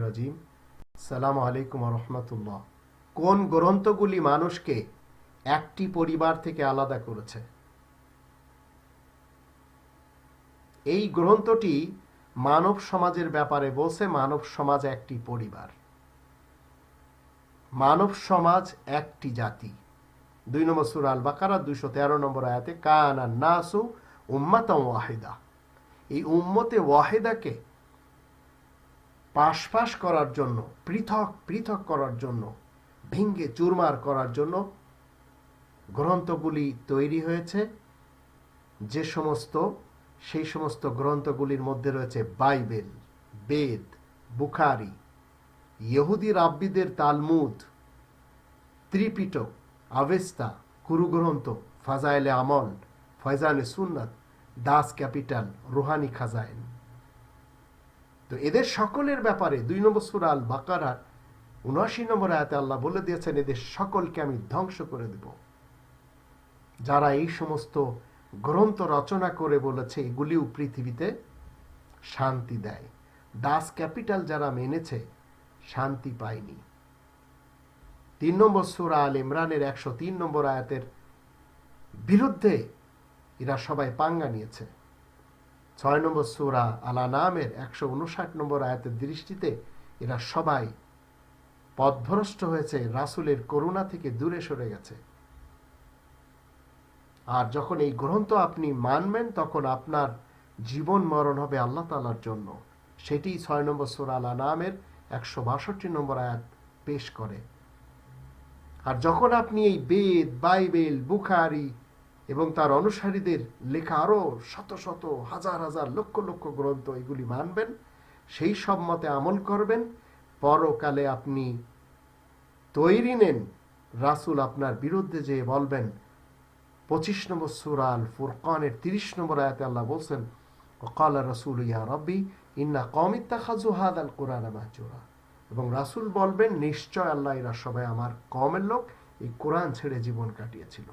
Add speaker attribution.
Speaker 1: রাজিম। সালাম আলাইকুম রহমতুল্লাহ। কোন গ্রন্থগুলি মানুষকে একটি পরিবার থেকে আলাদা করেছে? এই গ্রন্থটি মানব সমাজের ব্যাপারে বলছে, মানব সমাজ একটি পরিবার। মানব সমাজ একটি জাতি। দুই নম্বর সুর আল বাকারা দুইশো তেরো নম্বর আয়াতে, কানা নাসু উম্মাতা ওয়াহিদা। এই উম্মতে ওয়াহিদাকে পাশ পাশ করার জন্য, পৃথক পৃথক করার জন্য ভেঙ্গে চুরমার করার জন্য গ্রন্থগুলি তৈরি হয়েছে। যে সমস্ত, সেই সমস্ত গ্রন্থগুলির মধ্যে রয়েছে বাইবেল, বেদ, বুখারি, ইহুদি রাব্বিদের তালমুদ, ত্রিপিটক, আবেস্তা, কুরুগ্রন্থ, ফাজাইলে আমল, ফয়জানে সুন্নাত, দাস ক্যাপিটাল, রুহানি খাজাইন। তো এদের সকলের ব্যাপারে দুই নম্বর সুরা আল বাকারার উনআশি নম্বর আয়াতে আল্লাহ বলে দিয়েছেন, এদের সকলকে আমি ধ্বংস করে দেব। যারা এই সমস্ত গ্রন্থ রচনা করে বলেছে, এগুলিও পৃথিবীতে শান্তি দেয়। দাস ক্যাপিটাল যারা মেনেছে, শান্তি পায়নি। তিন নম্বর সুরা আল ইমরানের একশো তিন নম্বর আয়াতের বিরুদ্ধে এরা সবাই পাঙ্গা নিয়েছে। ছয় নম্বর সুরা আলা নামের একশো উনষাট নম্বর আয়াতের দৃষ্টিতে এরা সবাই পথভ্রষ্ট হয়েছে, রাসুলের করুণা থেকে দূরে সরে গেছে। আর যখন এই গ্রন্থ আপনি মানবেন, তখন আপনার জীবন মরণ হবে আল্লাহ তালার জন্য। সেটি ছয় নম্বর সুরা আলা নামের একশো বাষট্টি নম্বর আয়াত পেশ করে। আর যখন আপনি এই বেদ, বাইবেল, বুখারি এবং তার অনুসারীদের লেখা আরও শত শত, হাজার হাজার, লক্ষ লক্ষ গ্রন্থ এগুলি মানবেন, সেই সব মতে আমল করবেন। পরকালে আপনি তৈরি নেন। রাসুল আপনার বিরুদ্ধে যে বলবেন, পঁচিশ নম্বর সুরাল ফুরকানের তিরিশ নম্বর আয়াতে আল্লাহ বলছেন কালা রসুল ইয়া রব্বি, ইন্না কমিত্তা খাজু হাদ আল কোরআন এবং রাসুল বলবেন, নিশ্চয় আল্লাহ এরা সবাই আমার কমের লোক। এই কোরআন ছেড়ে জীবন কাটিয়েছিল।